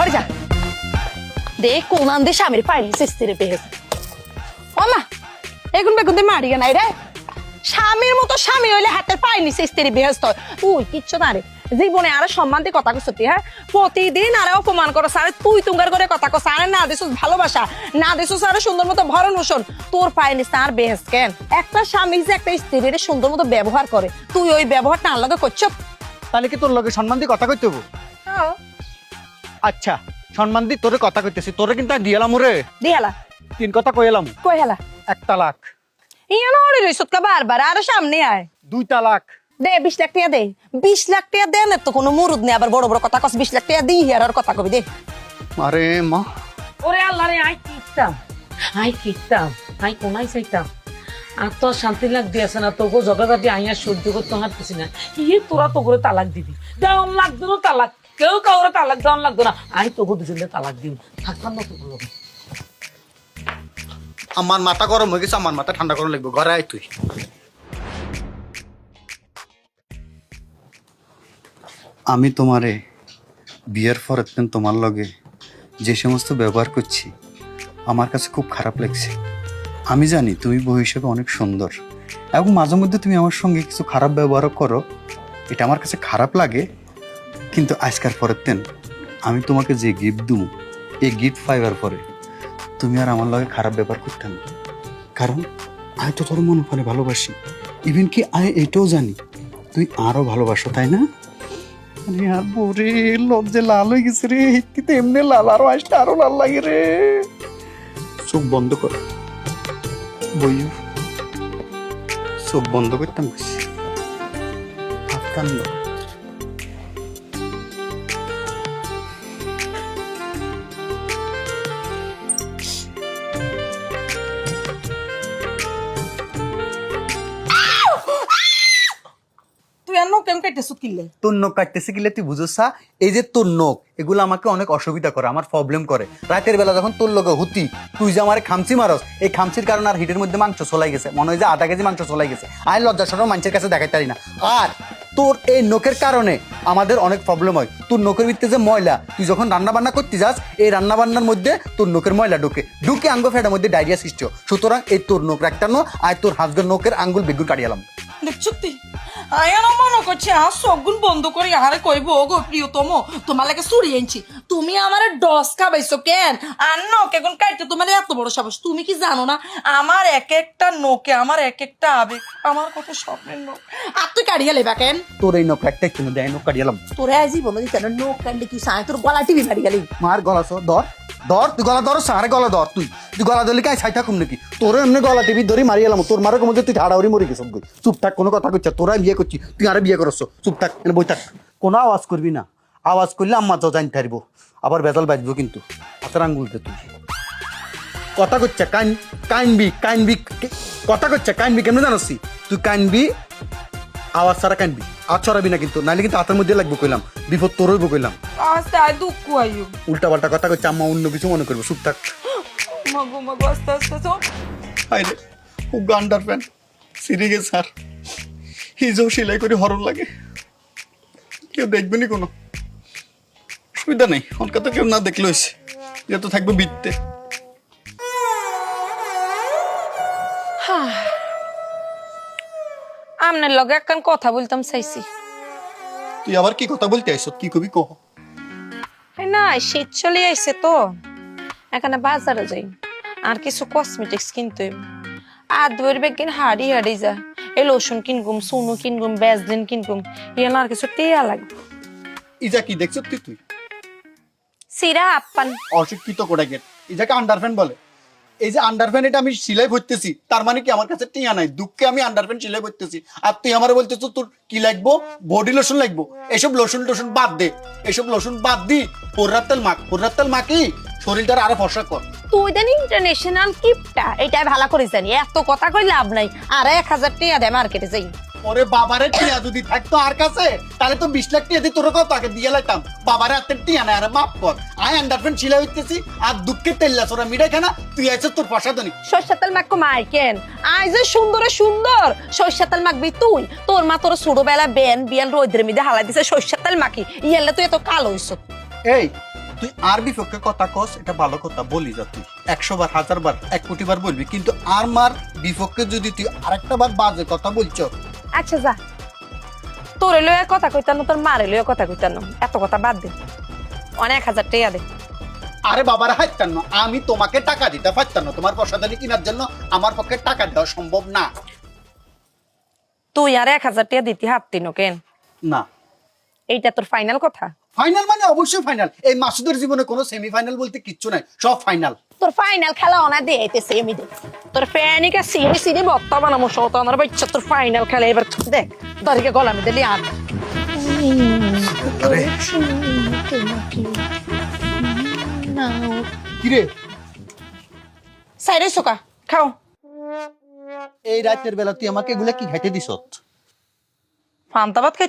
হরে যা। দেখ কোনান দিয়ে স্বামীর পাইলি সিস্তিরে পেয়েছে ওমা এগুন বেগুন দিয়ে মারি নাই রে। স্বামীর মতো স্বামী হইলে হাতের পাইনি সিস্তিরে বেহস্ত তুই কিচ্ছু না রে। জীবনে আরে সম্মান দিয়ে কথা কইছতি হ্যাঁ? প্রতিদিন আরে অপমান করো সারে তুই তুঙ্গার করে কথা কস আরে না দিছিস ভালোবাসা না দিছিস আরে সুন্দর মতো ভরণ পোষণ। তোর পাইনি তার বেহেস কেন? একটা স্বামী যে একটা স্ত্রীর সুন্দর মতো ব্যবহার করে তুই ওই ব্যবহারটা আলাদা করছ? তাহলে কি তোর লগে সম্মান দিয়ে কথা কইতে হব? আচ্ছা সম্মান দিয়ে তোরে কথা কইতেছি। তোরে কিন্তু দিয়ালাম রে দিহালা তিন কথা কইলাম। কই হেলা এক তালাক ইয়া না ওরে রইছত কা বারবার আরে সামনে আয়। দুই তালাক দে বিশ লাখ টাকা দে। বিশ লাখ টাকা দে না তো কোনো মুরুদ নেই আবার বড় বড় কথা কস বিশ লাখ টাকা দিই আর আর কথা কবি দে। আরে মা। ওরে আল্লাহ রে আই কিতাম আই কিতাম আই কোনাই চাইতাম? আর তো শান্তি লাগ দিয়েছে না তোকে জগাগাটি আইয়া সহ্য করতে হাঁটতেছি না। ইয়ে তোরা তো করে তালাক দিবি। দেওয়ান লাগতো না তালাক কেউ কাউরে তালাক দেওয়ান লাগতো না। আই তোকে দুজনে তালাক দিব। থাকতাম না তোকে আমার মাথা গরম হয়ে গেছে আমার মাথা ঠান্ডা করা লাগবে। ঘরে আয় তুই। আমি তোমারে বিয়ের পর একদিন তোমার লগে যে সমস্ত ব্যবহার করছি আমার কাছে খুব খারাপ লাগছে। আমি জানি তুমি বউ হিসেবে অনেক সুন্দর এবং মাঝে মধ্যে তুমি আমার সঙ্গে কিছু খারাপ ব্যবহারও করো। এটা আমার কাছে খারাপ লাগে কিন্তু আজকার পরের দিন আমি তোমাকে যে গিফট দিই এই গিফট পাইবার পরে তুমি আর আমার লগে খারাপ ব্যবহার করতে না। কারণ আমি তো তোর মনে করে ভালোবাসি। ইভেন কি আমি এটাও জানি, তুই আরও ভালোবাসো, তাই না? আরে আর বরে লজ্জে লাল হয়ে গেছে রে হিত্তিতে এমনি লাল, আরও আসলে আরও লাল লাগে রে। চোখ বন্ধ কর। বইও চোখ বন্ধ করতাম বেশি। হাত আর তোর নখ কাটতেছে তুই বুঝোসা এই যে তোর নখ এগুলো আমাকে অনেক অসুবিধা করে আমার প্রবলেম করে। রাতের বেলা যখন তোর লগে হুতি তুই যে আমার খামচি মারস এই খামচির কারণে আর হিটের মধ্যে মাংস চলাই গেছে। মনে হয় যে আধা কেজি মাংস চলাই গেছে। আমি লজ্জা সরম মানুষের কাছে দেখাই পারি না। আর তোর এই নখের কারণে আমাদের অনেক প্রবলেম হয়। তোর নখের ভিতরে যে ময়লা তুই যখন রান্না বান্না করতে যাস এই রান্না বান্নার মধ্যে তোর নখের ময়লা ঢুকে। ঢুকে আঙ্গ ফেটার মধ্যে ডায়রিয়া সৃষ্টি হয়। সুতরাং এই তোর নখ রাখতানো আর তোর হাজবেন্ড নখের আঙ্গুল বেগুন কাটিয়ালাম দেখছ তুই আয়ার মনে করছে আর সবগুন বন্ধ করে আহারে কইব গো প্রিয়তম তোমার লাগে চুরি আনছি। তুমি আমার ডস খাবাইছো কেন? আর নখ এখন কাটতে তোমার এত বড় সাহস তুমি কি জানো না? আমার এক একটা নোকে আমার এক একটা আবেগ আমার কত স্বপ্নের নোক আর তুই কাড়িয়ে লেবা কেন? তোর এই নখ রাখতে একটু দেয় নখ কাটিয়ালাম তোরে জীবন দিতে নোক কাটলে তুই সাই তোর গলা টিভি মারি গেলি। মার গলা সো ধর। ধর, তুই গলা ধর, সারে গলা ধর তুই। তুই গলা ধরলি কাই ছাই থাকুম নাকি? তোর এমনি গলা টিভি ধরি মারি এলাম, তোর মারো মধ্যে তুই ঝাড়াউরি মরি গেছ চুপ থাক, কোনো কথা কইছ তোরা বিয়ে করছি, তুই আরে বিয়ে করছ চুপ থাক, এনে বই থাক। কোনো আওয়াজ করবি না। আওয়াজ করলে আম্মা তো জানতে পারব আবার বেজাল বাজবো কিন্তু। হাতের আঙ্গুলতে তুই। কথা করছে কান কানবি কানবি কথা করছে কানবি কেমন জানাসি? তুই কানবি আওয়াজ ছাড়া কানবি আর ছড়াবি না কিন্তু। নাইলে কিন্তু হাতের মধ্যে লাগবো কইলাম। বিপদ তোর হইব কইলাম। আস্তে আয় দুঃখ আয়ু। উল্টা পাল্টা কথা করছে আম্মা অন্য কিছু মনে করব চুপ থাক। মগো মগো আস্তে আস্তে চল। আইরে ও গান্ডার প্যান্ট। গেছে স্যার হিজও সেলাই করে হরণ লাগে। কেউ দেখবে নি কোনো? অসুবিধা নেই অনকা তো কেউ না দেখলে হয়েছে যে তো থাকবে বিত্তে আমনের লগে একখান কথা বলতাম চাইছি। তুই আবার কি কথা বলতে আইস কি কবি কহ? না শীত চলে আইছে তো। এখানে বাজারে যাই। আর কিছু কসমেটিক্স কিনতে। আর ধরবে কিন হাড়ি হাড়ি যা। এই লোশন কিনগুম সুনু কিনগুম বেজলিন কিনগুম ইয়ান আর কিছু টিয়া লাগবে। ইজা কি দেখছ তুই তুই? সিরা আপ্পান। অশিক্ষিত করে গেট? ইজাকে আন্ডারফ্যান বলে। এই যে আন্ডারপ্যান্ট এটা আমি সিলাই ভরতেছি তার মানে কি আমার কাছে টিয়া নাই? দুঃখে আমি আন্ডারপ্যান্ট সিলাই ভরতেছি আর তুই আমার বলতেছ, তোর কি লাগবো? বডি লোশন লাগবো। এসব লোশন টোশন বাদ দে। এসব লোশন বাদ দি পোর্রার তেল মাখ পোর্রার তেল মাখি শরীরটার আরও ফসা কর। তুই দেন ইন্টারন্যাশনাল কিপটা এটাই ভালো করে জানি এত কথা কই লাভ নাই। আর এক হাজার দে মার্কেটে যাই। ওরে বাবারে টিয়া যদি থাকতো আর কাছে তাহলে তো বিশ লাখ টিয়া দিয়ে তোর কত তাকে দিয়ে লাইতাম? বাবারে হাতের টিয়া আরে মাফ কর। আয় আন্ডারফ্যান সেলাই হইতেছি আর দুঃখের তেল্লা সোরা মিঠাই খানা তুই আছে তোর ফসা দনি সর্ষা তেল মাখো মাই কেন আই যে সুন্দরে সুন্দর। সর্ষা তেল মাখবি তুই। তোর মা তোর ছোটবেলা বেন বিয়ান রোদ্রের মিদে হালাই দিছে সর্ষা তেল মাখি। ইয়ালে তুই এত কালো হইছ। এই তুই আর বিপক্ষে কথা কস এটা ভালো কথা বলি যা তুই। একশো বার হাজার বার এক কোটি বার বলবি কিন্তু আর মার বিপক্ষে যদি তুই আরেকটা বার বাজে কথা বলছো। আচ্ছা যা। তোর লইয়া কথা কইতাম তোর মারে লইয়া কথা কইতাম। এত কথা বাদ দে। অনেক হাজার টাকা দে। আরে বাবার হাইতান্ন আমি তোমাকে টাকা দিতে পারতাম না। তোমার প্রসাদানি কেনার জন্য আমার পক্ষে টাকা দেওয়া সম্ভব না। তুই আর এক হাজার টাকা দিতি হাত কেন? না। এইটা তোর ফাইনাল কথা? ফাইনাল মানে অবশ্যই ফাইনাল এই মাসুদের জীবনে কোনো সেমিফাইনাল বলতে কিচ্ছু নাই সব ফাইনাল তোর ফাইনাল খেলা অনা দিয়ে আইতেছে আমি দেখ তোর ফ্যানিকা সিঁড়ি সিঁড়ি বত্তা বানামো শতানার বাচ্চা তোর ফাইনাল খেলা এবার দেখ তোরকে গলামে দিলি আর আরে। কিরে? সাইডে সোকা খাও। এই রাতের বেলা তুই আমাকে এগুলা কি খাইতে দিছত? ফান্তাবাদ খাইতে